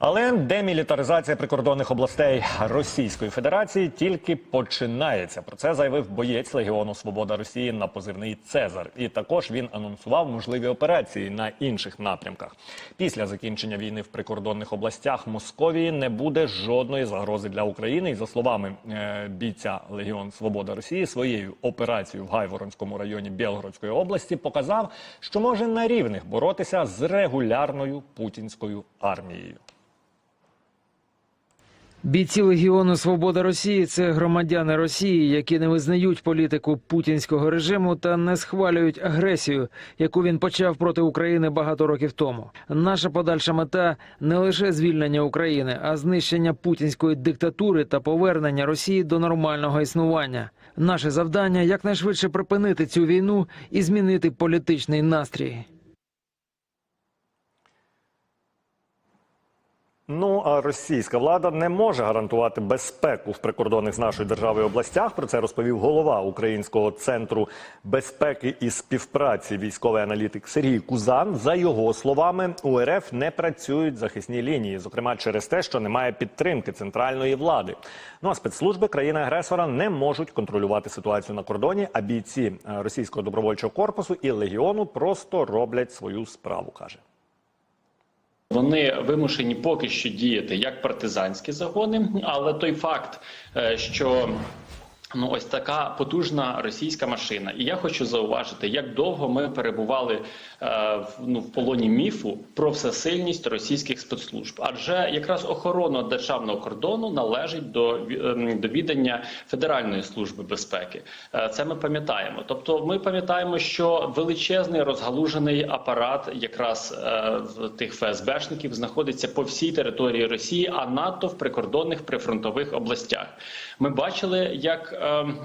Але демілітаризація прикордонних областей Російської Федерації тільки починається. Про це заявив боєць Легіону Свобода Росії на позивний Цезар. І також він анонсував можливі операції на інших напрямках. Після закінчення війни в прикордонних областях Московії не буде жодної загрози для України. І за словами е, бійця Легіон Свобода Росії, своєю операцією в Гайворонському районі Білгородської області показав, що може на рівних боротися з регулярною путінською армією. Бійці Легіону Свобода Росії це громадяни Росії, які не визнають політику путінського режиму та не схвалюють агресію, яку він почав проти України багато років тому. Наша подальша мета не лише звільнення України, а знищення путінської диктатури та повернення Росії до нормального існування. Наше завдання якнайшвидше припинити цю війну і змінити політичний настрій. Ну а російська влада не може гарантувати безпеку в прикордонних з нашою державою областях. Про це розповів голова Українського центру безпеки і співпраці військовий аналітик Сергій Кузан. За його словами, у РФ не працюють захисні лінії, зокрема через те, що немає підтримки центральної влади. Ну а спецслужби країни-агресора не можуть контролювати ситуацію на кордоні. А бійці е, російського добровольчого корпусу і легіону просто роблять свою справу, каже. Вони вимушені поки що діяти як партизанські загони, але той факт, е, що Ну, ось така потужна російська машина, і я хочу зауважити, як довго ми перебували е, в, ну, в полоні міфу про всесильність російських спецслужб. Адже якраз охорона державного кордону належить до, ем, до відання Федеральної служби безпеки. Е, це ми пам'ятаємо. Тобто, ми пам'ятаємо, що величезний розгалужений апарат, якраз е, тих ФСБшників, знаходиться по всій території Росії, а надто в прикордонних прифронтових областях. Ми бачили, як, е,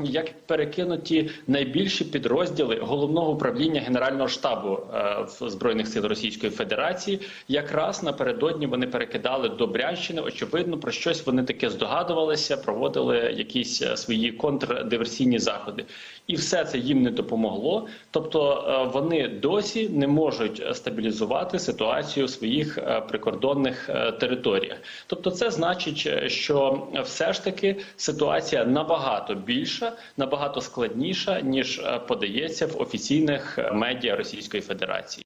як перекинуті найбільші підрозділи головного управління Генерального штабу е, збройних сил Російської Федерації. Якраз напередодні вони перекидали до Брянщини. Очевидно, про щось вони таке здогадувалися, проводили якісь е, свої контрдиверсійні заходи, і все це їм не допомогло. Тобто е, вони досі не можуть стабілізувати ситуацію в своїх прикордонних територіях. Тобто, це значить, що все ж таки ситуація набагато більша, набагато складніша ніж е, подається в офіційних е, медіа Російської Федерації.